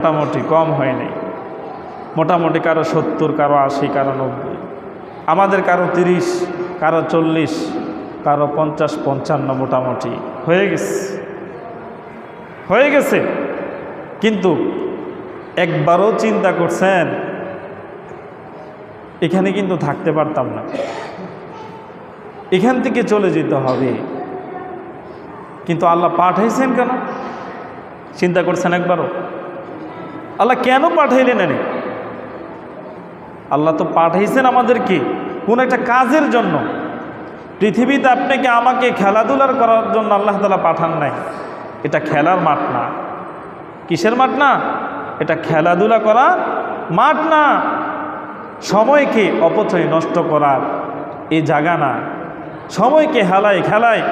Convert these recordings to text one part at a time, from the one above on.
মোটামুটি কম হয় নাই। মোটামুটি কারও সত্তর, কারও আশি, কারও নব্বই। আমাদের কারও তিরিশ, কারও চল্লিশ, কারও পঞ্চাশ, পঞ্চান্ন মোটামুটি। হয়ে গেছে। হয়ে গেছে। কিন্তু একবারও চিন্তা করছেন, এখানে কিন্তু থাকতে পারতাম না। এখান থেকে চলে যেতে হবে। কিন্তু আল্লাহ পাঠাইছেন কেন? চিন্তা করছেন একবারও? আল্লাহ কেন পাঠাইলেন এনে? আল্লাহ তো পাঠাইছেন আমাদেরকে কোন একটা কাজের জন্য। পৃথিবীতে আপনাকে আমাকে খেলাধুলার করার জন্য আল্লাহ তালা পাঠান নাই? এটা খেলার মাঠ না। কিসের মাঠ না? এটা খেলাধুলা করার মাঠ না। সময়কে অপচয় নষ্ট করার এ জায়গা না। সময়কে হেলায় খেলায়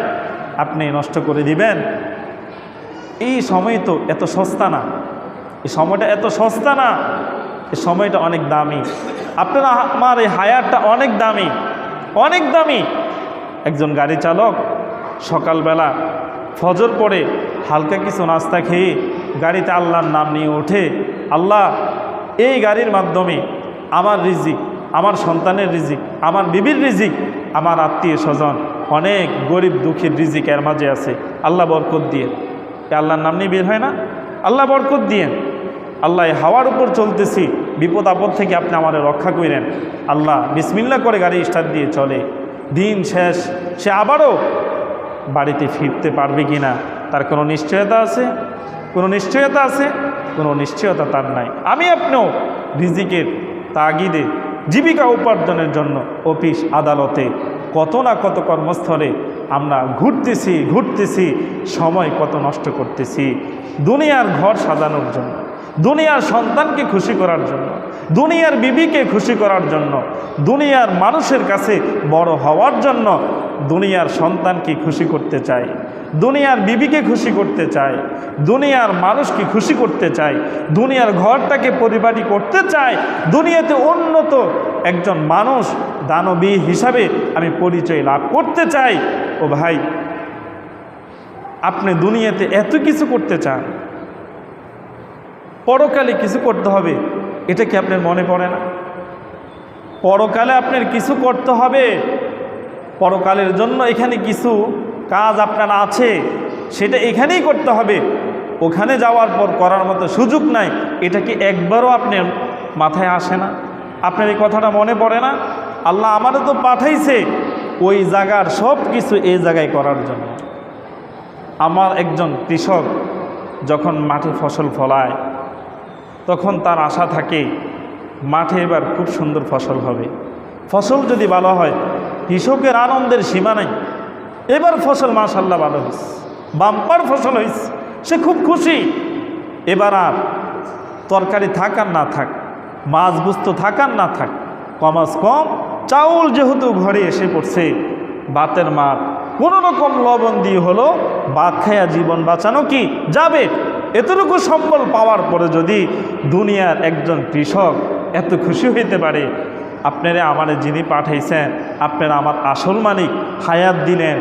আপনি নষ্ট করে দিবেন। এই সময় তো এত সস্তা না। এই সময়টা এত সস্তা না, এই সময়টা অনেক দামি। আপনারা আমার এই হায়ারটা অনেক দামি অনেক দামি। একজন গাড়ি চালক সকালবেলা ফজর পরে হালকা কিছু নাস্তা খেয়ে গাড়িতে আল্লাহর নাম নিয়ে ওঠে, আল্লাহ, এই গাড়ির মাধ্যমে আমার রিজিক, আমার সন্তানের রিজিক, আমার বিবির রিজিক, আমার আত্মীয় স্বজন, অনেক গরিব দুঃখীর রিজিক এর মাঝে আছে। আল্লাহ বরকত দিয়ে। আল্লাহর নাম নিয়ে বের হয় না? আল্লাহ বরকত দিয়েন আল্লাহ হাওয়ার উপর চলতেছি, বিপদ আপদ থেকে আপনি আমাদের রক্ষা করেন আল্লাহ বিসমিল্লা করে গাড়ি স্টার্ট দিয়ে চলে। দিন শেষ, সে আবারও বাড়িতে ফিরতে পারবে কি না তার কোনো নিশ্চয়তা আছে? কোনো নিশ্চয়তা আছে? কোনো নিশ্চয়তা তার নাই। আমি আপনিও রিজিকের তাগিদে জীবিকা উপার্জনের জন্য অফিস, আদালতে, কত না কত কর্মস্থলে আমরা ঘুরতেছি ঘুরতেছি, সময় কত নষ্ট করতেছি। দুনিয়ার ঘর সাজানোর জন্য, দুনিয়ার সন্তানকে খুশি করার জন্য, দুনিয়ার বিবিকে খুশি করার জন্য, দুনিয়ার মানুষের কাছে বড় হওয়ার জন্য দুনিয়ার সন্তানকে খুশি করতে চাই। দুনিয়ার বিবিকে খুশি করতে চায়, দুনিয়ার মানুষকে খুশি করতে চায়, দুনিয়ার ঘরটাকে পরিপাটি করতে চাই দুনিয়াতে উন্নত একজন মানুষ দানবী হিসাবে আমি পরিচয় লাভ করতে চাই। ও ভাই, আপনি দুনিয়াতে এত কিছু করতে চান, পরকালে কিছু করতে হবে, এটা কি আপনার মনে পড়ে না? পরকালে আপনার কিছু করতে হবে, পরকালের জন্য এখানে কিছু কাজ আপনার আছে, সেটা এখানেই করতে হবে। ওখানে যাওয়ার পর করার মতো সুযোগ নাই, এটা কি একবারও আপনার মাথায় আসে না? আপনার এই কথাটা মনে পড়ে না? আল্লাহ আমারও তো পাঠাইছে ওই জায়গার সব কিছু এই জায়গায় করার জন্য। আমার একজন কৃষক যখন মাঠে ফসল ফলায়, তখন তার আশা থাকে, মাঠে এবার খুব সুন্দর ফসল হবে। ফসল যদি ভালো হয়, কৃষকের আনন্দের সীমা নাই। এবার ফসল মাশাল্লাহ ভালো হয়েছে বাম্পার ফসল হয়েছে সে খুব খুশি। এবার আর তরকারি থাক আর না থাক, মাছ গুস্ত থাক আর না থাক কমাস কম চাউল যেহেতু ঘরে এসে পড়ছে, বাতের মার। কোনো রকম লবণ দিয়ে হলো বাদ খায়া জীবন বাঁচানো কি যাবে? এতটুকু সম্বল পাওয়ার পরে যদি দুনিয়ার একজন কৃষক এত খুশি হইতে পারে, আপনারা আমার যিনি পাঠাইছেন, আপনারা আমার আসল মালিক, হায়াত দিলেন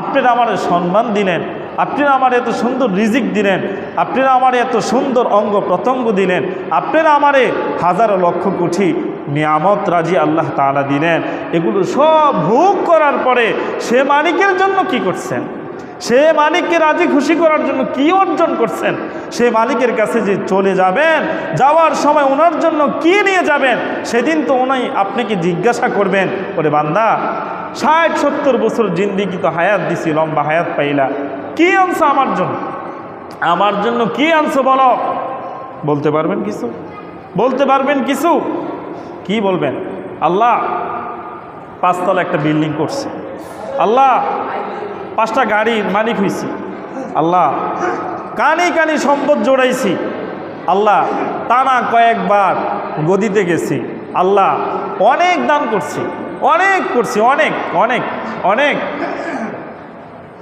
আপনারা আমার সম্মান দিলেন, আপনারা আমার এত সুন্দর রিজিক দিলেন, আপনারা আমার এত সুন্দর অঙ্গ প্রত্যঙ্গ দিলেন, আপনারা আমারে হাজারো লক্ষ কোটি নিয়ামত রাজি আল্লাহ তালা দিলেন। এগুলো সব ভোগ করার পরে সে মালিকের জন্য কি করছেন? সে মালিককে রাজি খুশি করার জন্য কি অর্জন করছেন? সে মালিকের কাছে যে চলে যাবেন, যাওয়ার সময় ওনার জন্য কি নিয়ে যাবেন, সেদিন তো ওনাই আপনাকে জিজ্ঞাসা করবেন, ওরে বান্দা ষাট, সত্তর বছর জিন্দিগি তো হায়াত দিছি, লম্বা হায়াত পাইলা। কি আনছো আমার জন্য? আমার জন্য কি আনছো বলো? বলতে পারবেন কিছু? বলতে পারবেন কিছু? কি বলবেন? আল্লাহ পাঁচতলা একটা বিল্ডিং করছে। আল্লাহ পাঁচটা গাড়ির মালিক হয়েছি আল্লাহ কানি কানি সম্পদ জোড়াইছি। আল্লাহ টানা কয়েকবার গদিতে গেছি। আল্লাহ অনেক দান করছি। অনেক করছি, অনেক অনেক অনেক।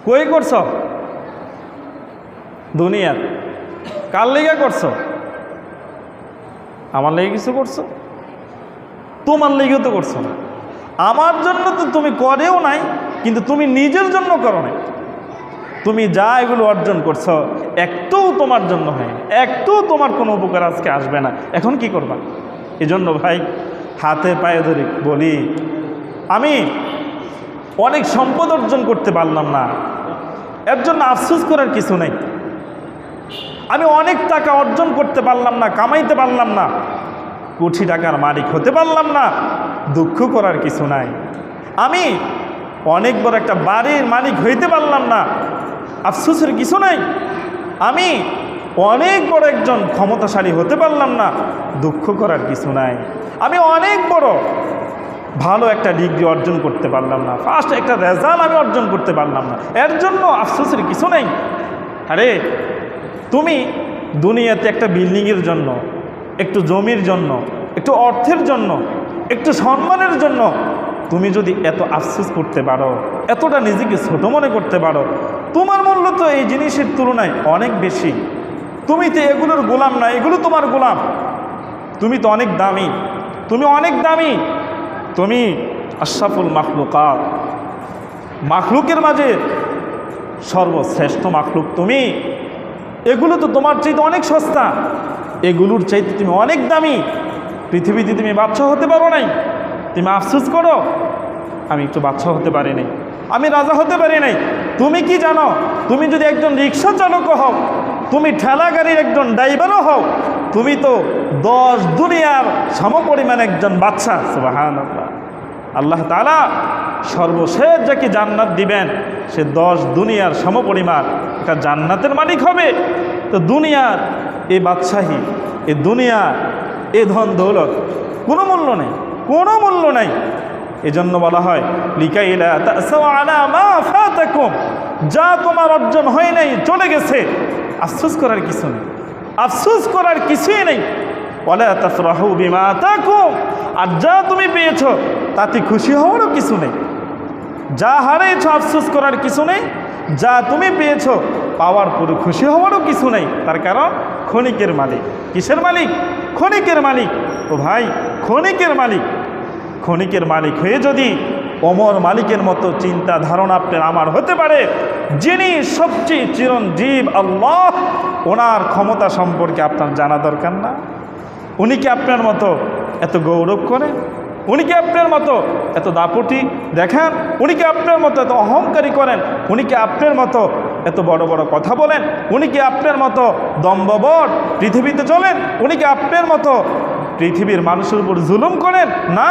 কই করছ? দুনিয়ার। কার লেগে করছ? আমার লেগে কিছু করছ? তোমার লেগেও তো করছ না। আমার জন্য তো তুমি করেও নাই, কিন্তু তুমি নিজের জন্য করো নাই। তুমি যা এগুলো অর্জন করছ, একটুও তোমার জন্য হয় একটু তোমার কোনো উপকার আজকে আসবে না। এখন কি করবা? এজন্য ভাই, হাতে পায়ে ধরে বলি আমি অনেক সম্পদ অর্জন করতে পারলাম না। এর জন্য আফসোস করার কিছু নেই। আমি অনেক টাকা অর্জন করতে পারলাম না, কামাইতে পারলাম না। কোটি টাকার মালিক হতে পারলাম না, দুঃখ করার কিছু নাই। আমি অনেক বড় একটা বাড়ির মালিক হইতে পারলাম না, আফসোসের কিছু নাই। আমি অনেক বড় একজন ক্ষমতাশালী হতে পারলাম না, দুঃখ করার কিছু নাই। আমি অনেক বড় ভালো একটা ডিগ্রি অর্জন করতে পারলাম না। ফার্স্ট একটা রেজাল্ট আমি অর্জন করতে পারলাম না। এর জন্য আফসোসের কিছু নেই। আরে, তুমি দুনিয়াতে একটা বিল্ডিংয়ের জন্য, একটু জমির জন্য, একটু অর্থের জন্য, একটু সম্মানের জন্য তুমি যদি এত আফসোস করতে পারো, এতটা নিজেকে ছোট মনে করতে পারো, তোমার মূল্য তো এই জিনিসের তুলনায় অনেক বেশি। তুমি তো এগুলোর গোলাম না, এগুলো তোমার গোলাম। তুমি তো অনেক দামি। তুমি অনেক দামি। তুমি আশরাফুল মাখলুকাত। মাখলুকের মাঝে সর্বশ্রেষ্ঠ মাখলুক তুমি। এগুলো তো তোমার চাইতে অনেক সস্তা। এগুলোর চাইতে তুমি অনেক দামি। পৃথিবীতে তুমি বাচ্চা হতে পারো নাই। তুমি আফসোস করো, আমি একটু বাচ্চা হতে পারি নাই। আমি রাজা হতে পারি নাই। তুমি কি জানো? তুমি যদি একজন রিক্সা চালকও হও, তুমি ঠেলা গাড়ির একজন ড্রাইভারও হও তুমি তো দশ দুনিয়ার সমপরিমাণ একজন বাচ্চা সুবাহান আল্লাহ আল্লাহ তালা সর্বশেষ যাকে জান্নাত দিবেন, সে দশ দুনিয়ার সমপরিমাণ একটা জান্নাতের মালিক হবে। তো দুনিয়ার এই বাদশাহী, এ দুনিয়া এ ধন দৌলত কোনো মূল্য নেই, কোনো মূল্য নেই। এজন্য বলা হয় লিকাইলা যা তোমার অর্জন হয় নাই, চলে গেছে। আফসোস করার কিছু নেই। আফসোস করার কিছুই নেই। তাকুম। আর যা তুমি পেয়েছ, তাতে খুশি হওয়ারও কিছু নেই। যা হারিয়েছ আফসোস করার কিছু নেই। যা তুমি পেয়েছ, পাওয়ার পরে খুশি হওয়ারও কিছু নেই। তার কারণ, ক্ষণিকের মালিক। কিসের মালিক? ক্ষণিকের মালিক। ও ভাই, ক্ষণিকের মালিক। ক্ষণিকের মালিক হয়ে যদি অমর মালিকের মতো চিন্তা ধারণা আপনার আমার হতে পারে যিনি সবচেয়ে চিরঞ্জীব আল্লাহ, ওনার ক্ষমতা সম্পর্কে আপনার জানা দরকার না। উনি কি আপনার মতো এত গৌরব করেন উনি কি আপনার মতো এত দাপটি দেখান? উনি কি আপনার মতো এত অহংকারী করেন? উনি কি আপনার মতো এত বড় বড় কথা বলেন? উনি কি আপনার মতো দম্ববর পৃথিবীতে চলেন? উনি কি আপনার মতো পৃথিবীর মানুষের উপর জুলুম করেন? না?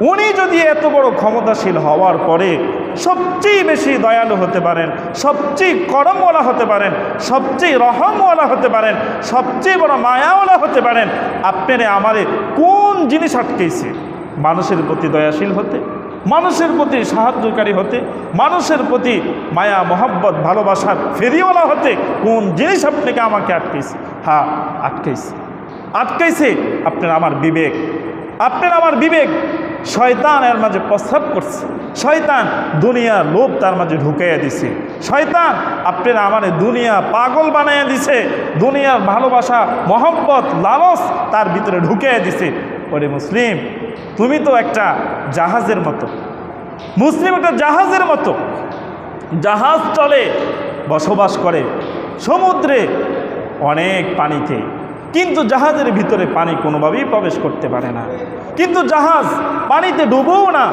উনি যদি এত বড় ক্ষমতাশীল হওয়ার পরে সবচেয়ে বেশি দয়ালু হতে পারেন, সবচেয়ে করমওয়ালা হতে পারেন, সবচেয়ে রহমওয়ালা হতে পারেন, সবচেয়ে বড় মায়াওয়ালা হতে পারেন, আপনারে আমারে কোন জিনিস আটকেছে মানুষের প্রতি দয়াশীল হতে, মানুষের প্রতি সাহায্যকারী হতে, মানুষের প্রতি মায়া, মহব্বত, ভালোবাসার ফেরিওয়ালা হতে কোন জিনিস আপনাকে আমাকে আটকেছে হ্যাঁ আটকেছে আটকাইছে আপনার আমার বিবেক। আপনার আমার বিবেক। শয়তান এর মাঝে প্রস্তাব করছে। শয়তান দুনিয়া লোভ তার মাঝে ঢুকাইয়া দিছে। শয়তান আপনার আমার দুনিয়া পাগল বানাইয়া দিছে। দুনিয়ার ভালোবাসা, মহব্বত, লালস তার ভিতরে ঢুকাইয়া দিছে। ওরে মুসলিম, তুমি তো একটা জাহাজের মতো। মুসলিম একটা জাহাজের মতো। জাহাজ চলে, বসবাস করে। সমুদ্রে অনেক পানিতে। কিন্তু জাহাজের ভিতরে পানি কোনোভাবেই প্রবেশ করতে পারে না। কিন্তু জাহাজ পানিতে ডুবও না,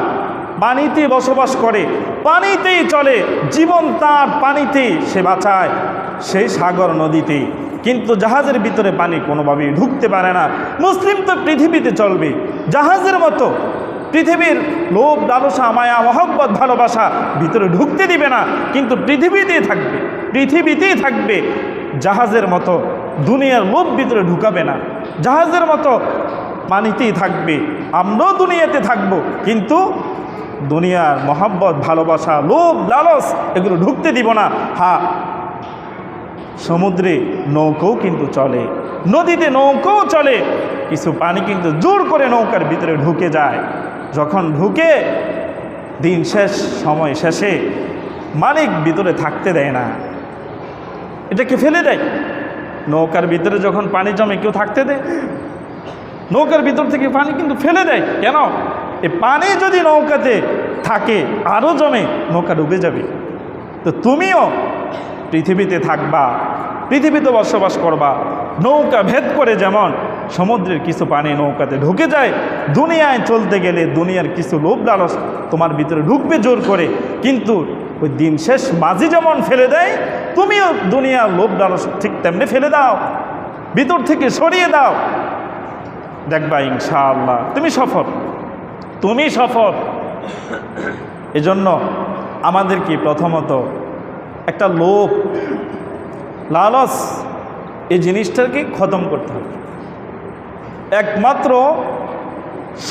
পানিতে বসবাস করে, পানিতেই চলে, জীবন তার পানিতেই সে বাঁচায় সেই সাগর নদীতে কিন্তু জাহাজের ভিতরে পানি কোনোভাবেই ঢুকতে পারে না। মুসলিম তো পৃথিবীতে চলবে। জাহাজের মতো পৃথিবীর লোভ, লালসা, মায়া, মহব্বত, ভালোবাসা ভিতরে ঢুকতে দিবে না, কিন্তু পৃথিবীতেই থাকবে পৃথিবীতেই থাকবে জাহাজের মতো দুনিয়ার লোভ ভিতরে ঢুকাবে না। জাহাজের মতো পানিতেই থাকবে। আমরাও দুনিয়াতে থাকব। কিন্তু দুনিয়ার মহাব্বত, ভালোবাসা, লোভ, লালস এগুলো ঢুকতে দিব না। হা, সমুদ্রে নৌকোও কিন্তু চলে। নদীতে নৌকোও চলে। কিছু পানি কিন্তু জোর করে নৌকার ভিতরে ঢুকে যায়। যখন ঢুকে দিন শেষ, সময় শেষে মালিক ভিতরে থাকতে দেয় না। এটাকে ফেলে দেয়। নৌকার ভিতরে যখন পানি জমে, কেউ থাকতে দেয়? নৌকার ভিতর থেকে পানি কিন্তু ফেলে দেয়। কেন? এ পানি যদি নৌকাতে থাকে আরও জমে, নৌকা ডুবে যাবে। তো তুমিও পৃথিবীতে থাকবা, পৃথিবীতে বসবাস করবা। নৌকা ভেদ করে যেমন সমুদ্রের কিছু পানি নৌকাতে ঢুকে যায়, দুনিয়ায় চলতে গেলে দুনিয়ার কিছু লোভ লালস তোমার ভিতরে ঢুকবে জোর করে। কিন্তু ওই দিন শেষ মাঝি যেমন ফেলে দেয়, তুমিও দুনিয়ার লোভ লালস ঠিক তেমনি ফেলে দাও, ভিতর থেকে সরিয়ে দাও। দেখবা ইনশাআল্লাহ, তুমি সফল তুমি সফল। এজন্য আমাদেরকে প্রথমত একটা লোভ, লালস, এই জিনিসটাকে খতম করতে হবে। একমাত্র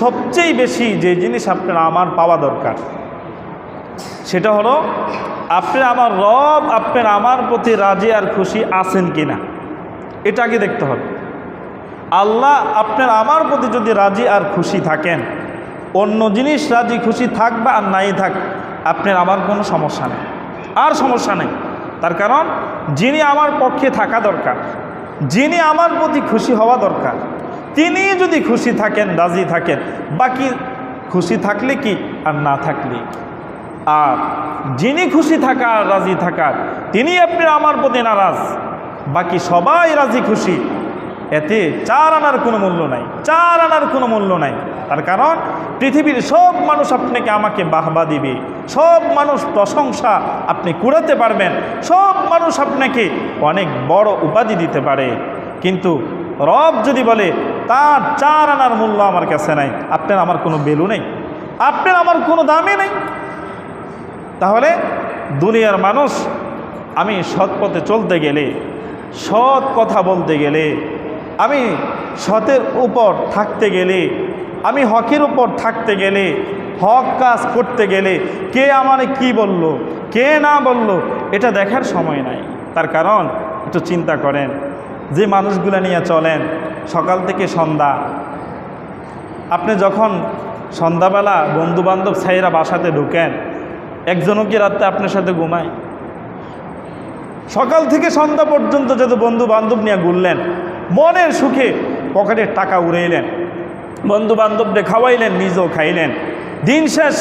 সবচেয়ে বেশি যে জিনিস আপনার আমার পাওয়া দরকার সেটা হলো আপনার আমার রব আপনার আমার প্রতি রাজি আর খুশি আছেন কিনা? এটা আগে দেখতে হবে। আল্লাহ আপনার আমার প্রতি যদি রাজি আর খুশি থাকেন, অন্য জিনিস রাজি খুশি থাক বা আর নাই থাক, আপনার আমার কোনো সমস্যা নেই। আর সমস্যা নেই। তার কারণ, যিনি আমার পক্ষে থাকা দরকার, যিনি আমার প্রতি খুশি হওয়া দরকার, তিনি যদি খুশি থাকেন, রাজি থাকেন, বাকি খুশি থাকলে কি আর না থাকলে? কি? আর যিনি খুশি থাকা আর রাজি থাকার তিনি আপনি আমার প্রতি নারাজ। বাকি সবাই রাজি খুশি। এতে চার আনার কোনো মূল্য নাই। চার আনার কোনো মূল্য নাই। তার কারণ, পৃথিবীর সব মানুষ আপনাকে আমাকে বাহবা দিবে। সব মানুষ প্রশংসা আপনি কুড়াতে পারবেন। সব মানুষ আপনাকে অনেক বড় উপাধি দিতে পারে। কিন্তু রব যদি বলে, তার চার আনার মূল্য আমার কাছে নাই। আপনার আমার কোনো বেলু নেই। আপনার আমার কোনো দামই নেই। তাহলে দুনিয়ার মানুষ আমি সৎ পথে চলতে গেলে, সৎ কথা বলতে গেলে, আমি সতের উপর থাকতে গেলে, আমি হকের উপর থাকতে গেলে, হক কাজ করতে গেলে কে আমারে কি বলল, কে না বলল, এটা দেখার সময় নাই। তার কারণ একটু চিন্তা করেন, যে মানুষগুলো নিয়ে চলেন, সকাল থেকে সন্ধ্যা, আপনি যখন সন্ধ্যাবেলা বন্ধুবান্ধব সাইরা বাসাতে ঢুকেন একজনও কি রাত্রে আপনার সাথে ঘুমায়? সকাল থেকে সন্ধ্যা পর্যন্ত যত বন্ধু বান্ধব নিয়ে ঘুরলেন, মনের সুখে পকেটের টাকা উড়াইলেন বন্ধু বান্ধবদের খাওয়াইলেন, নিজেও খাইলেন, দিন শেষ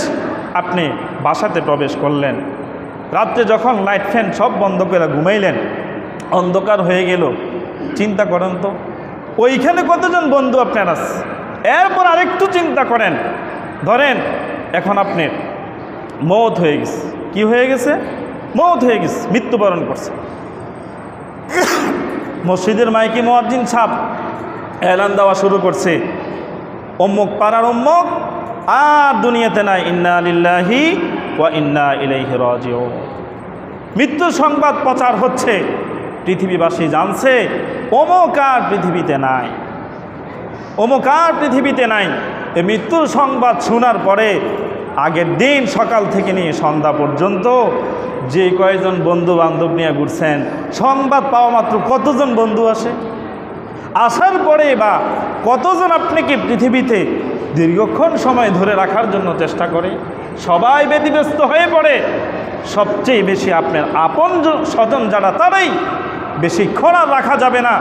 আপনি বাসাতে প্রবেশ করলেন। রাত্রে যখন লাইট ফ্যান সব বন্ধ করে ঘুমাইলেন, অন্ধকার হয়ে গেল, চিন্তা করেন তো, ওইখানে কতজন বন্ধু আপনার আছে? এরপর আরেকটু চিন্তা করেন, ধরেন এখন আপনি মৌত হয়ে গেছে। কি হয়ে গেছে? মৌত হয়ে গেছে, মৃত্যুবরণ করছে। মসজিদের মাইকি মোয়াজ্জিন ছাপ এলান দেওয়া শুরু করছে। অম্মুক পাড়ার অম্মুক আর দুনিয়াতে নাই, ইন্না লিল্লাহি ওয়া ইন্না ইলাইহি রাজিউন। মৃত্যুর সংবাদ প্রচার হচ্ছে, পৃথিবীবাসী জানছে, অমুক আর পৃথিবীতে নাই। অমুক আর পৃথিবীতে নাই। এই মৃত্যুর সংবাদ শোনার পরে আগের দিন সকাল থেকে নিয়ে সন্ধ্যা পর্যন্ত যে কয়েকজন বন্ধু বান্ধব নিয়ে ঘুরছেন, সংবাদ পাওয়া মাত্র কতজন বন্ধু আসে? আসার পরে বা কতজন আপনাকে পৃথিবীতে দীর্ঘক্ষণ সময় ধরে রাখার জন্য চেষ্টা করে? সবাই ব্যতিব্যস্ত হয়ে পড়ে। সবচেয়ে বেশি আপনার আপন স্বজন যারা তারাই বেশিক্ষণ আর রাখা যাবে না,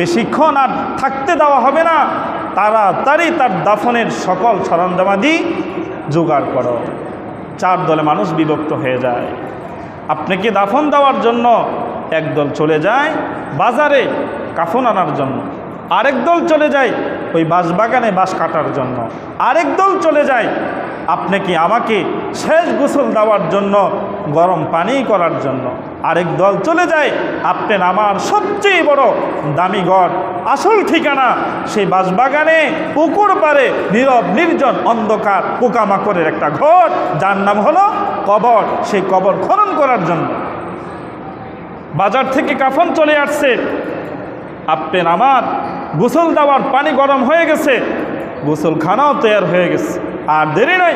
বেশিক্ষণ আর থাকতে দেওয়া হবে না। তাড়াতাড়ি তার দাফনের সকল সরঞ্জামাদি জোগাড় করো। চার দলে মানুষ বিভক্ত হয়ে যায়। আপনাকে দাফন দেওয়ার জন্য একদল চলে যায় বাজারে কাফন আনার জন্য। আরেক দল চলে যায় ওই বাঁশবাগানে বাঁশ কাটার জন্য। আরেক দল চলে যায় আপনাকে, আমাকে শেষ গোসল দেওয়ার জন্য, গরম পানি করার জন্য। আরেক দল চলে যায়। আপনার আমার সবচেয়ে বড় দামি গড় আসল ঠিকানা সেই বাঁশবাগানে, পুকুর পারে নীরব, নির্জন, অন্ধকার, পোকামাকড়ের একটা ঘর। যার নাম হলো কবর। সেই কবর খনন করার জন্য। বাজার থেকে কাফন চলে আসছে। আপনার আমার, গোসল দেওয়ার পানি গরম হয়ে গেছে। গোসলখানাও তৈরি হয়ে গেছে। আর দেরি নাই,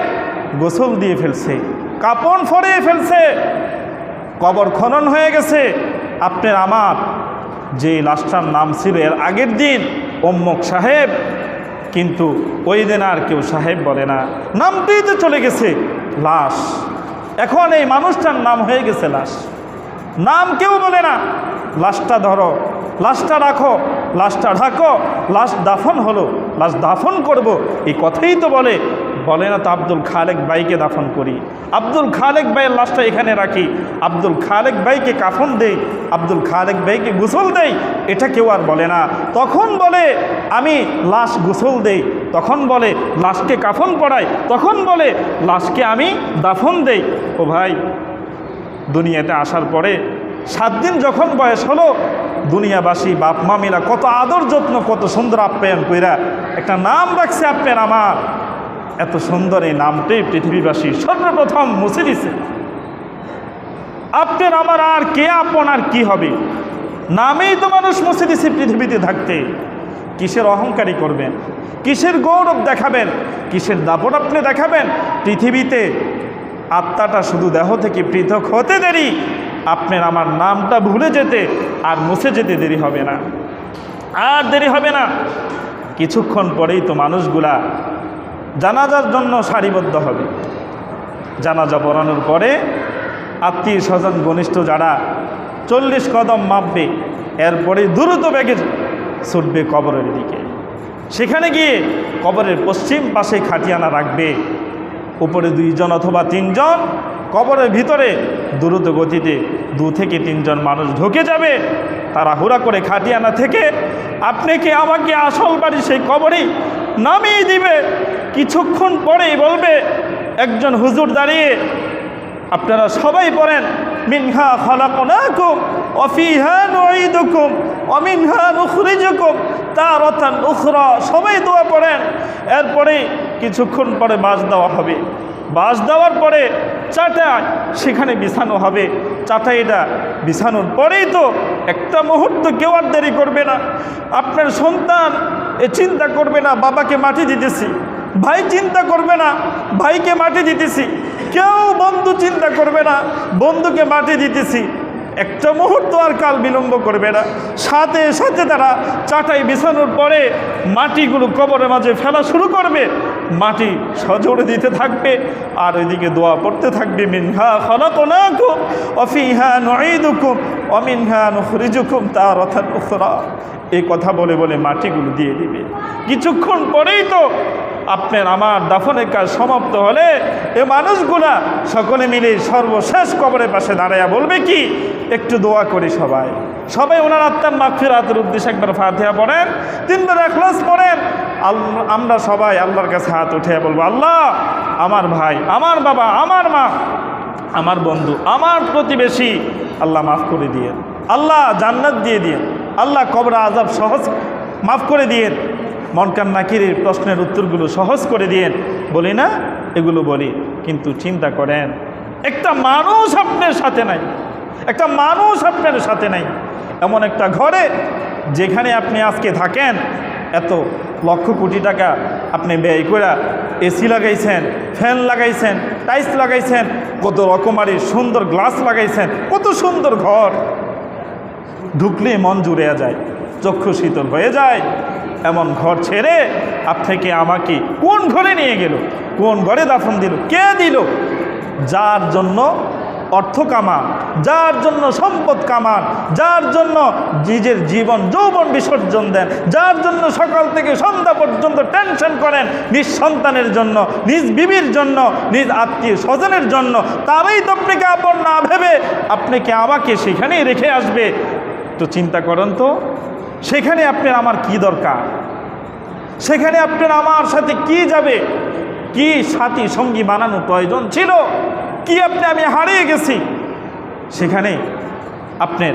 গোসল দিয়ে ফেলছে। কাপড় ফরিয়ে ফেলছে। কবর খনন হয়ে গেছে। আপনার আমার যে লাশটার নাম ছিল এর আগের দিন অম্মক সাহেব, কিন্তু ওই দিন আর কেউ সাহেব বলে না। নামতেই তো চলে গেছে লাশ। এখন এই মানুষটার নাম হয়ে গেছে লাশ। নাম কেউ বলে না। লাশটা ধরো, লাশটা রাখো, লাশটা ঢাকো, লাশ দাফন হলো, লাশ দাফন করব, এই কথাই তো বলে বলে না, তো আব্দুল খালেক ভাইকে দাফন করি। আব্দুল খালেক ভাইয়ের লাশটা এখানে রাখি। আব্দুল খালেক ভাইকে কাফন দেই, আব্দুল খালেক ভাইকে গোসল দেই, এটা কেউ আর বলে না। তখন বলে, আমি লাশ গোসল দেই। তখন বলে, লাশকে কাফন পড়াই তখন বলে, লাশকে আমি দাফন দেই। ও ভাই, দুনিয়াতে আসার পরে সাত দিন যখন বয়স হলো, দুনিয়াবাসী, বাপ মামিরা কত আদর যত্ন, কত সুন্দর আপ্যায়ন কইরা, একটা নাম রাখছে আপনার আমার। এত সুন্দর এই নামটাই পৃথিবীবাসী সর্বপ্রথম মুছে দিছে। আপনার, আমার আর কে আপন আর কি হবে? নামেই তো মানুষ মুছে দিছে পৃথিবীতে থাকতে। কিসের অহংকারী করবেন? কিসের গৌরব দেখাবেন? কিসের দাপট আপনি দেখাবেন? পৃথিবীতে আত্মাটা শুধু দেহ থেকে পৃথক হতে দেরি। আপনার, আমার নামটা ভুলে যেতে আর মুছে যেতে দেরি হবে না। আর দেরি হবে না। কিছুক্ষণ পরেই তো মানুষগুলা জানাজার জন্য সারিবদ্ধ হবে। জানাজা পড়ানোর পরে আত্মীয় স্বজন ঘনিষ্ঠ যারা চল্লিশ কদম মাপবে, এরপরে দ্রুত ব্যাগে ছুটবে কবরের দিকে। সেখানে গিয়ে কবরের পশ্চিম পাশে খাটিয়ানা রাখবে। উপরে দুইজন অথবা তিনজন কবরের ভিতরে দ্রুত গতিতে দু থেকে তিনজন মানুষ ঢুকে যাবে। তারা হুড়া করে খাটিয়ানা থেকে, আপনি আপনাকে আমাকে আসল বাড়ি সেই কবরেই নামিয়ে দিবে? কিছুক্ষণ পরেই বলবে, একজন হুজুর দাঁড়িয়ে, আপনারা সবাই পড়েন, মিনহা খালাকনাকুম অফিহা নুঈদুকুম অমিনহা নুখরিজুকুম, তারাতান উখরা সবাই দোয়া পড়েন। এরপরে কিছুক্ষণ পরে বাস দেওয়া হবে। বাস দেওয়ার পরে চাটায় সেখানে বিছানো হবে। চাটাইটা বিছানোর পরেই তো একটা মুহূর্ত কেউ আর দেরি করবে না। আপনার সন্তান এ চিন্তা করবে না, বাবাকে মাটি দিতেছি। ভাই চিন্তা করবে না, ভাইকে মাটি দিতেছি। কেউ বন্ধু চিন্তা করবে না, বন্ধুকে মাটি দিতেছি। একটা মুহূর্ত আর কাল বিলম্ব করবে না। সাথে সাথে তারা চাটাই বিছানোর পরে মাটিগুলো কবরের মাঝে ফেলা শুরু করবে। মাটি সজোরে দিতে থাকবে আর ওইদিকে দোয়া পড়তে থাকবে, মিনহা খলাকনাকুম অফিহা নুঈদুকুম অমিনহা নুখরিজুকুম তারাতান উখরা। এই কথা বলে বলে মাটিগুলো দিয়ে দিবে। কিছুক্ষণ পরেই তো আপনার আমার দাফনের কাজ সমাপ্ত হলে এ মানুষগুলা সকলে মিলে সর্বশেষ কবরের পাশে দাঁড়াইয়া বলবে কি? একটু দোয়া করি সবাই। সবাই ওনার আত্মার মাগফিরাতের উদ্দেশ্যে একবার ফাতিহা পড়েন তিনবার এখলাস পড়েন। আমরা সবাই আল্লাহর কাছে হাত উঠে বলব, আল্লাহ, আমার ভাই, আমার বাবা, আমার মা, আমার বন্ধু, আমার প্রতিবেশী, আল্লাহ মাফ করে দিয়ে আল্লাহ জান্নাত দিয়ে দিয়ে আল্লাহ কবরা আজাব সহজ মাফ করে দিয়ে মনকান নাকিরের প্রশ্নের উত্তরগুলো সহজ করে দিয়েন। বলি না, এগুলো বলি, কিন্তু চিন্তা করেন, একটা মানুষ আপনার সাথে নাই, একটা মানুষ আপনার সাথে নাই, এমন একটা ঘরে যেখানে আপনি আজকে থাকেন, এত লক্ষ কোটি টাকা আপনি ব্যয় করে এসি লাগাইছেন ফ্যান লাগাইছেন টাইলস লাগাইছেন, কত রকমারি সুন্দর গ্লাস লাগাইছেন, কত সুন্দর ঘর। ঢুকলে মন জুড়ে যায়, চক্ষু শীতল হয়ে যায় এমন ঘর ছেড়ে আপনাকে আমাকে কোন ঘরে নিয়ে গেল? কোন ঘরে দাফন দিল? কে দিল? যার জন্য অর্থ কামান যার জন্য সম্পদ কামান যার জন্য নিজের জীবন, যৌবন বিসর্জন দেন, যার জন্য সকাল থেকে সন্ধ্যা পর্যন্ত টেনশন করেন, নিজ সন্তানের জন্য, নিজ বিবির জন্য, নিজ আত্মীয় স্বজনের জন্য। তারাই তো আপনাকে আপন না ভেবে আপনাকে আমাকে সেখানেই রেখে আসবে? তো চিন্তা করেন তো। সেখানে আপনার আমার কি দরকার? সেখানে আপনার আমার সাথে কি যাবে? কি সাথী সঙ্গী বানানো প্রয়োজন ছিল? কি আপনি আমি হারিয়ে গেছি? সেখানে আপনার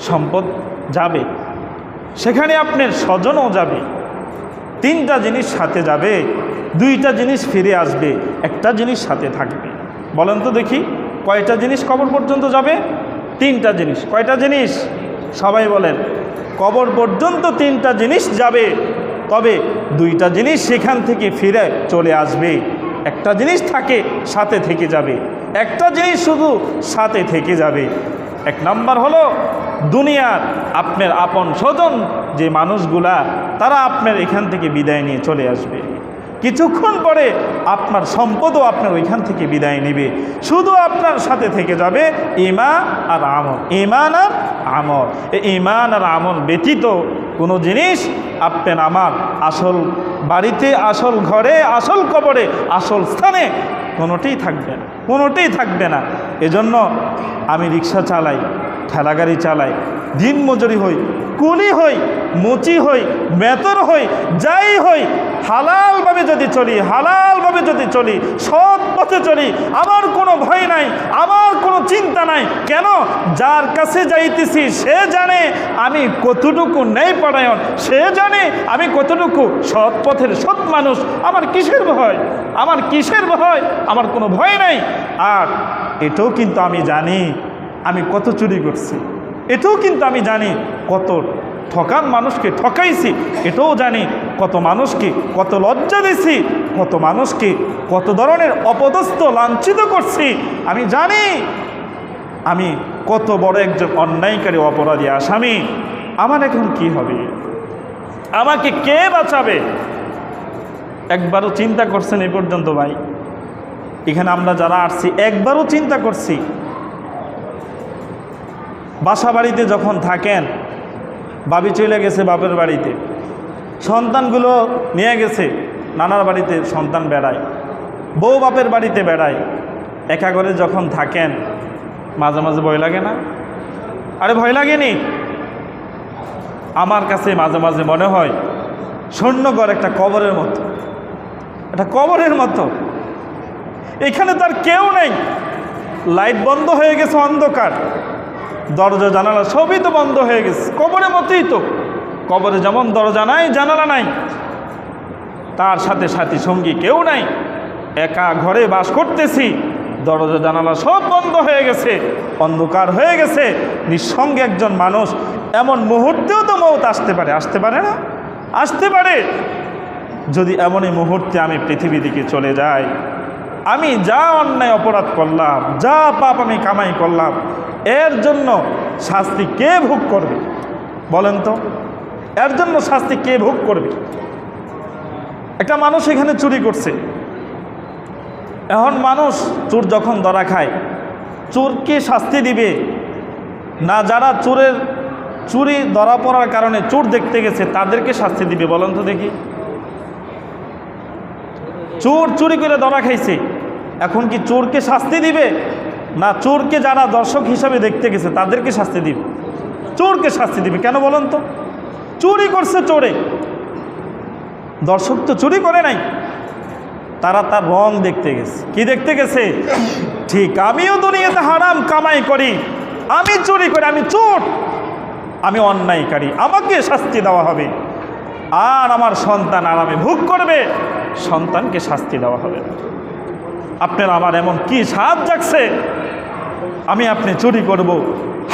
সম্পদ যাবে। সেখানে আপনার স্বজনও যাবে। তিনটা জিনিস সাথে যাবে, দুইটা জিনিস ফিরে আসবে, একটা জিনিস সাথে থাকবে। বলেন তো দেখি, কয়টা জিনিস কবর পর্যন্ত যাবে? তিনটা জিনিস। কয়টা জিনিস? সবাই বলেন। কবর পর্যন্ত তিনটা জিনিস যাবে। তবে দুইটা জিনিস সেখান থেকে ফিরে চলে আসবে। একটা জিনিস থাকে, সাথে থেকে যাবে। একটা জিনিস শুধু সাথে থেকে যাবে। এক নাম্বার হলো, দুনিয়ার আপনার আপন স্বজন, যে মানুষগুলা, তারা আপনার এখান থেকে বিদায় নিয়ে চলে আসবে। কিছুক্ষণ পরে আপনার সম্পদও আপনার ওইখান থেকে বিদায় নেবে। শুধু আপনার সাথে থেকে যাবে ইমা আর আমল। ইমান আর আমল। ইমান আর আমল ব্যতীত কোনো জিনিস আপনার আমার আসল বাড়িতে, আসল ঘরে, আসল কবরে, আসল স্থানে কোনোটাই থাকবে না। কোনোটাই থাকবে না। এজন্য আমি রিক্সা চালাই, ঠেলাগাড়ি চালাই দিন মজুরি হই কুলি হই, মুচি হই, মেতর হই, যাই হই, হালালভাবে যদি চলি, হালালভাবে যদি চলি, সৎ পথে চলি, আমার কোনো ভয় নাই, আমার কোনো চিন্তা নাই, কেন? যার কাছে যাইতেছি, সে জানে আমি কতটুকু নেই পরায়ণ সে জানে আমি কতটুকু সৎ পথের সৎ মানুষ, আমার কিসের ভয়? আমার কিসের ভয়? আমার কোনো ভয় নাই। আর এটাও কিন্তু আমি জানি, আমি কত চুরি করছি। এটাও কিন্তু আমি জানি কত ঠকান মানুষকে ঠকাইছি এটাও জানি কত মানুষকে কত লজ্জা দিছি, কত মানুষকে কত ধরনের অপদস্থ, লাঞ্ছিত করছি। আমি জানি আমি কত বড় একজন অন্যায়কারী, অপরাধী, আসামি। আমার এখন কি হবে? আমাকে কে বাঁচাবে? একবারও চিন্তা করছেন এই পর্যন্ত ভাই। এখানে আমরা যারা আসছি, একবারও চিন্তা করছি। বাসা বাড়িতে যখন থাকেন, বাবি চলে গেছে বাপের বাড়িতে। সন্তানগুলো নিয়ে গেছে, নানার বাড়িতে সন্তান বেড়ায়, বউ বাপের বাড়িতে বেড়ায়। একা ঘরে যখন থাকেন, মাঝে মাঝে ভয় লাগে না? আরে ভয় লাগেনি? আমার কাছে মাঝে মাঝে মনে হয়, স্বর্ণগর একটা কবরের মতো। একটা কবরের মতো। এখানে তার কেউ নেই। লাইট বন্ধ হয়ে গেছে অন্ধকার। দরজা, জানালা সবই তো বন্ধ হয়ে গেছে। কবরের মতোই তো। কবরে যেমন দরজা নাই, জানালা নাই, তার সাথে সাথী সঙ্গী কেউ নাই। একা ঘরে বাস করতেছি, দরজা, জানালা সব বন্ধ হয়ে গেছে, অন্ধকার হয়ে গেছে। নিঃসঙ্গে একজন মানুষ এমন মুহূর্তেও তো মৌত আসতে পারে। আসতে পারে না? আসতে পারে। যদি এমনই মুহূর্তে আমি পৃথিবী দিকে চলে যাই, আমি যা অন্যায় অপরাধ করলাম, যা পাপ আমি কামাই করলাম এর জন্য শাস্তি কে ভোগ করবে? বলেন তো। এর জন্য শাস্তি কে ভোগ করবে? একটা মানুষ এখানে চুরি করছে। এখন মানুষ চোর যখন ধরা খায় চোরকে শাস্তি দিবে? না, যারা চোরের চুরি ধরা পড়ার কারণে চোর দেখতে গেছে, তাদেরকে শাস্তি দিবে, বলেন তো দেখি। চোর চুরি করে ধরা খাইছে, এখন কি চোরকে শাস্তি দিবে? না, চোরকে যারা দর্শক হিসাবে দেখতে গেছে, তাদেরকে শাস্তি দিবে। চোরকে শাস্তি দিবে। কেন বলেন তো? চুরি করছে চোরে। দর্শক তো চুরি করে নাই। তারা তার রং দেখতে গেছে। কি দেখতে গেছে? ঠিক, আমিও দুনিয়াতে হারাম কামাই করি। আমি চুরি করি, আমি চোর। আমি অন্যায়কারী। আমাকে শাস্তি দেওয়া হবে। আর আমার সন্তান আরামে ভোগ করবে। সন্তানকে শাস্তি দেওয়া হবে। আপনার আমার এমন কি সাজ জাগছে আমি আপনি চুরি করব।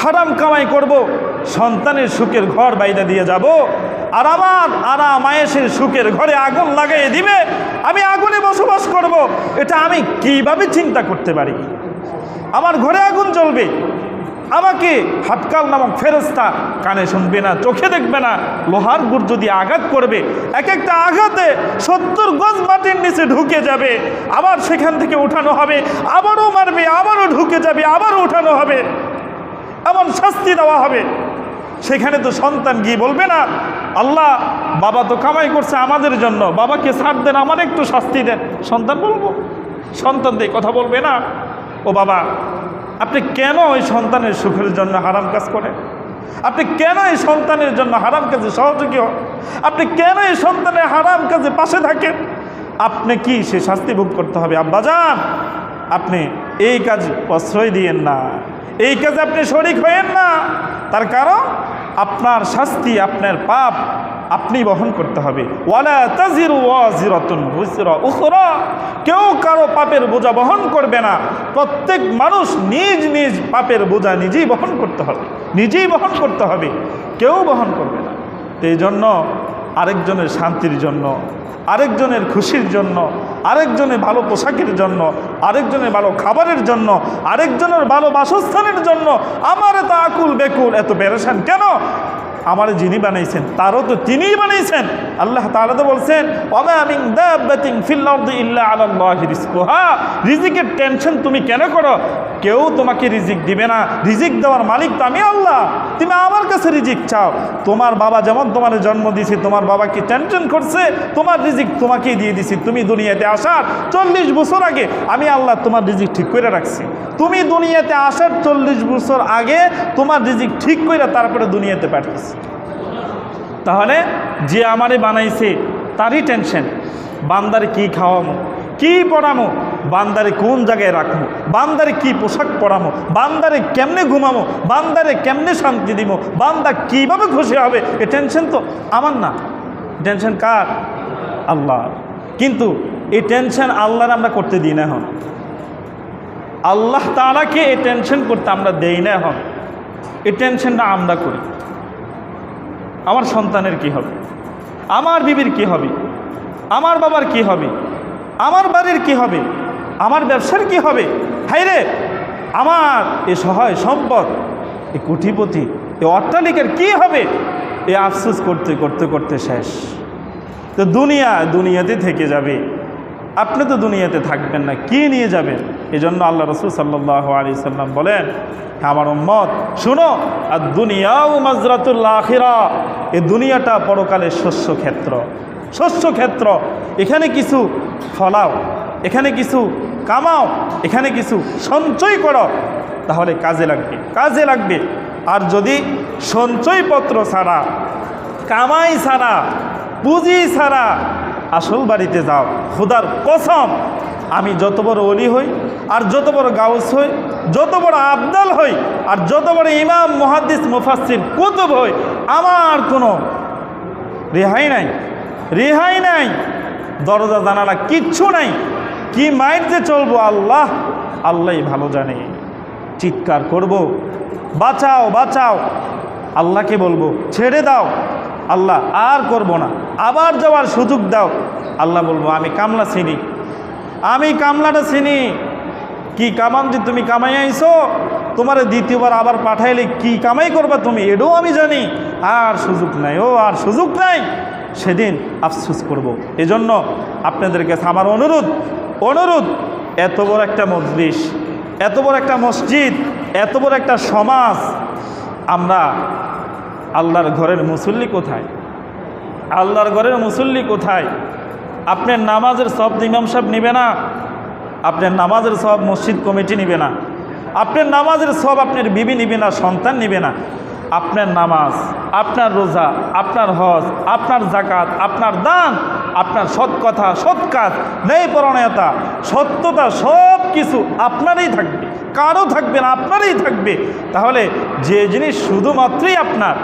হারাম কামাই করব। সন্তানের সুখের ঘর বাইরে দিয়ে যাব, আর আমার আরাম আয়েসের সুখের ঘরে আগুন লাগাইয়ে দিবে, আমি আগুনে বসবাস করব। এটা আমি কীভাবে চিন্তা করতে পারি আমার ঘরে আগুন জ্বলবে আমাকে হাটকাল নামক ফেরস্তা কানে শুনবে না, চোখে দেখবে না, লোহার গুড় যদি আঘাত করবে এক একটা আঘাতে সত্তর গজ মাটির নিচে ঢুকে যাবে, আবার সেখান থেকে উঠানো হবে, আবারও মারবে, আবারও ঢুকে যাবে, আবারও উঠানো হবে, এমন শাস্তি দেওয়া হবে। সেখানে তো সন্তান গিয়ে বলবে না, আল্লাহ, বাবা তো কামাই করছে আমাদের জন্য, বাবাকে ছাড় দেন, আমার একটু শাস্তি দেন। সন্তান বলব, সন্তান দিয়ে কথা বলবে না। ও বাবা আপনি কেন ওই সন্তানের সুখের জন্য হারাম কাজ করেন? আপনি কেন এই সন্তানের জন্য হারাম কাজে সহযোগী হন? আপনি কেন এই সন্তানের হারাম কাজে পাশে থাকেন? আপনি কি সে শাস্তি ভোগ করতে হবে? আব্বাজান আপনি এই কাজ প্রশ্রয় দিয়েন না। এই কাজে আপনি শরিক হয়েন না। তার কারণ আপনার শাস্তি, আপনার পাপ আপনি বহন করতে হবে। কেউ কারও পাপের বোঝা বহন করবে না। প্রত্যেক মানুষ নিজ নিজ পাপের বোঝা নিজেই বহন করতে হবে। নিজেই বহন করতে হবে। কেউ বহন করবে না। এই জন্য আরেকজনের শান্তির জন্য, আরেকজনের খুশির জন্য, আরেকজনের ভালো পোশাকের জন্য, আরেকজনের ভালো খাবারের জন্য, আরেকজনের ভালো বাসস্থানের জন্য, আমার এত আকুল বেকুল, এত পেরেশান কেন? আমার যিনি বানাইছেন, তারও তো তিনিই বানাইছেন। আল্লাহ তাআলা তো বলছেন ইল্লা আলাল্লাহি রিজিকের টেনশন তুমি কেন করো? কেউ তোমাকে রিজিক দিবে না। রিজিক দেওয়ার মালিক তো আমি আল্লাহ। তুমি আমার কাছে রিজিক চাও। তোমার বাবা যেমন তোমার জন্ম দিয়েছে, তোমার বাবা কি টেনশন করছে? তোমার রিজিক তোমাকেই দিয়ে দিছি। তুমি দুনিয়াতে আসার চল্লিশ বছর আগে আমি আল্লাহ তোমার রিজিক ঠিক করে রাখছি। তুমি দুনিয়াতে আসার চল্লিশ বছর আগে তোমার রিজিক ঠিক করে তারপরে দুনিয়াতে পাঠিয়েছি তাহলে যে আমারে বানাইছে, তারই টেনশন বান্দার কি খাওয়ামো? কি পড়ামো? বান্দারে কোন জায়গায় রাখব? বান্দারে কি পোশাক পরামো? বান্দারে কেমনে ঘুমামো? বান্দারে কেমনে শান্তি দিব বান্দা কীভাবে খুশি হবে? এ টেনশন তো আমার না। টেনশন কার? আল্লাহ কিন্তু এই টেনশন আল্লাহর আমরা করতে দিই না এখন। আল্লাহ তালাকে এই টেনশন করতে আমরা দেই না এখন। এই টেনশনটা আমরা করি। আমার সন্তানের কি হবে? আমার বিবির কি হবে? আমার বাবার কি হবে? আমার বাড়ির কি হবে? আমার ব্যবসার কি হবে? হাই রে! আমার এ সহায় সম্পদ এ কোটিপতি এ অট্টালিকার কি হবে? এ আফসোস করতে করতে করতে শেষ। তো দুনিয়া দুনিয়াতে থেকে যাবে। আপনি তো দুনিয়াতে থাকবেন না কি নিয়ে যাবেন? এই জন্য আল্লাহ রসুল সাল্লাহ আলি সাল্লাম বলেন "হ্যাঁ, আমার উম্মত শুনো আর দুনিয়াও মাজরাতুল্লাহ আখিরা এ দুনিয়াটা পরকালের শস্য ক্ষেত্র। শস্য ক্ষেত্র এখানে কিছু ফলাও এখানে কিছু কামাও, এখানে কিছু সঞ্চয় করো, তাহলে কাজে লাগবে কাজে লাগবে। আর যদি সঞ্চয়পত্র ছাড়া, কামাই ছাড়া, পুঁজি ছাড়া আসল বাড়িতে যাও, খুদার কসম, আমি যত বড় অলি হই, আর যত বড় গাউস হই, যত বড় আবদাল হই, আর যত বড় ইমাম, মহাদ্দিস মুফাসির কুতুব হই, আমার কোনো রেহাই নাই রেহাই নাই দরজা জানালা কিচ্ছু নাই। কি মাইন্ড চলবো আল্লাহ? আল্লাহই ভালো জানে। চিৎকার করব। বাঁচাও বাঁচাও। আল্লাহকে বলব, ছেড়ে দাও। আল্লাহ আর করব না। আবার যাওয়ার সুযোগ দাও। আল্লাহ বলব, আমি কামলা চিনি আমি কামলাটা চিনি কি কামান যে তুমি কামাই আইছো? তোমার দ্বিতীয়বার আবার পাঠাইলে কি কামাই করবা তুমি? এটাও আমি জানি। আর সুযোগ নাই। ও, আর সুযোগ নাই। সেদিন আফসোস করব। এজন্য আপনাদের কাছে আমার অনুরোধ অনুরোধ, এত বড় একটা মজলিস, এত বড় একটা মসজিদ, এত বড় একটা সমাজ, আমরা আল্লাহর ঘরের মুসল্লি কোথায়? আল্লাহর ঘরের মুসল্লি কোথায়? আপনার নামাজের সব ইমাম সাহেব নেবে না, আপনার নামাজের সব মসজিদ কমিটি নেবে না, আপনার নামাজের সব আপনার বিবি নেবে না, সন্তান নেবে না। আপনার নামাজ, আপনার রোজা, আপনার হজ, আপনার জাকাত, আপনার দান আপনার সৎ কথা, সৎ কাজ নেই পরণয়তা সত্যতা সব কিছু আপনারই থাকবে কারও থাকবে না, আপনারই থাকবে। তাহলে যে জিনিস শুধুমাত্রই আপনার,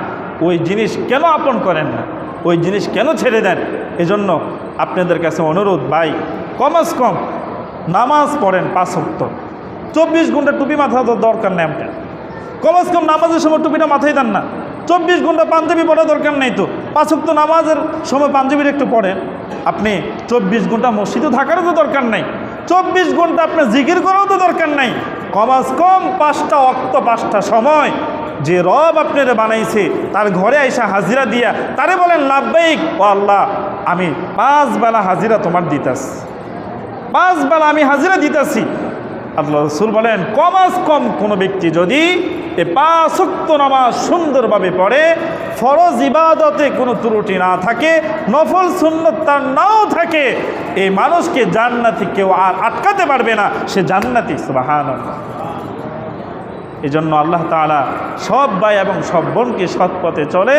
ওই জিনিস কেন আপন করেন না? ওই জিনিস কেন ছেড়ে দেন? এজন্য আপনাদের কাছে অনুরোধ, ভাই কমাস কম নামাজ পড়েন পাঁচ সপ্ত চব্বিশ ঘণ্টা টুপি মাথা দরকার নেই আপনার। কমাস কম নামাজের সময় টুপিটা মাথায় দেন না। চব্বিশ ঘণ্টা পাঞ্জাবি পড়ার দরকার নেই তো। পাঁচ সপ্ত নামাজের সময় পাঞ্জাবির একটু পড়েন। আপনি চব্বিশ ঘণ্টা মসজিদে থাকারও তো দরকার নেই। চব্বিশ ঘণ্টা আপনার জিকির করারও তো দরকার নেই। কমাস কম, পাঁচটা অক্ত পাঁচটা সময়। যে রব আপনারা বানাইছে, তার ঘরে আইসা হাজিরা দিয়া, তারে বলেন লাভবাইক ও আল্লাহ, আমি পাঁচ বেলা হাজিরা তোমার দিতাস পাঁচ বেলা আমি হাজিরা দিতেছি। আল্লাহ রসুল বলেন কমাস কম কোনো ব্যক্তি যদি এ পাঁচক্ত নামাজ সুন্দরভাবে পড়ে, ফরজ ইবাদতে কোনো ত্রুটি না থাকে, নফল সুন্নত তার নাও থাকে, এই মানুষকে জান্নাতি কেউ আর আটকাতে পারবে না, সে জান্নাতি সুবাহান এই জন্য আল্লাহ তালা সব ভাই এবং সব বোনকে সৎ পথে চলে,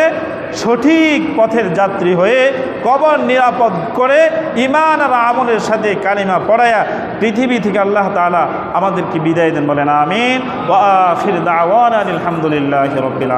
সঠিক পথের যাত্রী হয়ে কবর নিরাপদ করে ইমান আর আমলের সাথে কালিমা পড়ায়া পৃথিবী থেকে আল্লাহ তালা আমাদেরকে বিদায় দেন বলেন, আমিন। ফির দাওয়ান আলহামদুলিল্লাহ রবিল